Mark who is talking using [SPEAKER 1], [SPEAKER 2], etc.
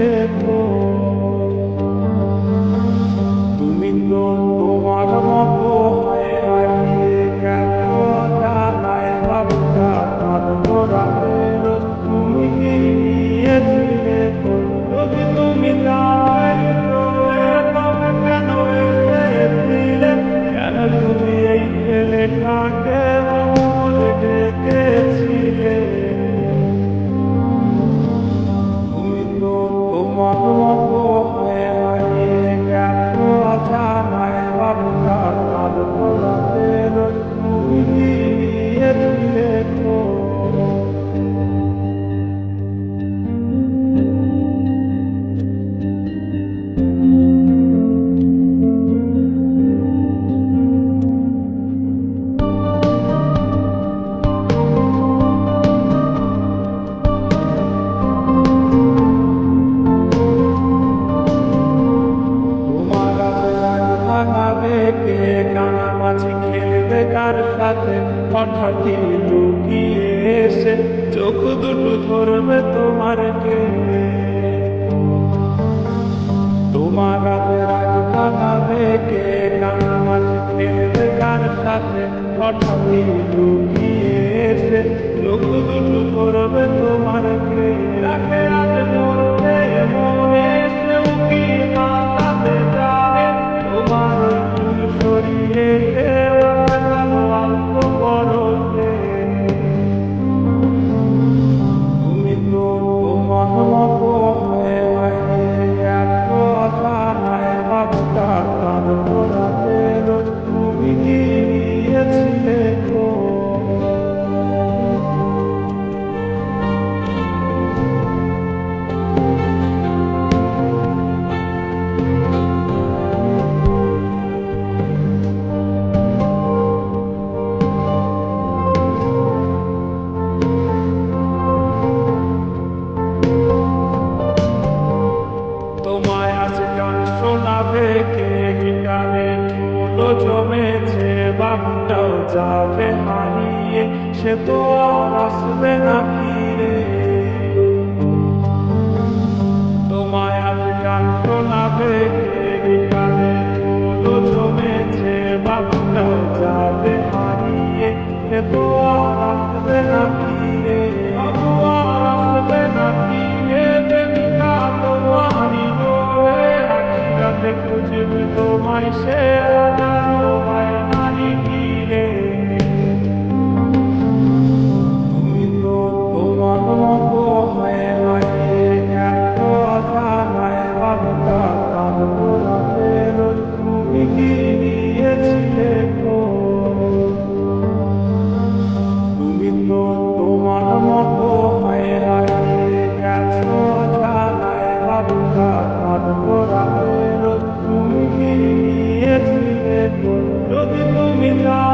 [SPEAKER 1] depois. হঠাৎই লুকিয়েছে এসে, চোখ দুটো ধরবে তোমার কে তোমার রাগ কে গান এসে, চোখ দুটো ধরবে তোমার কে রাখে সে তো আর আসবে না ফিরে তোমায় আর জানতো না ভেবে যদি তুমি না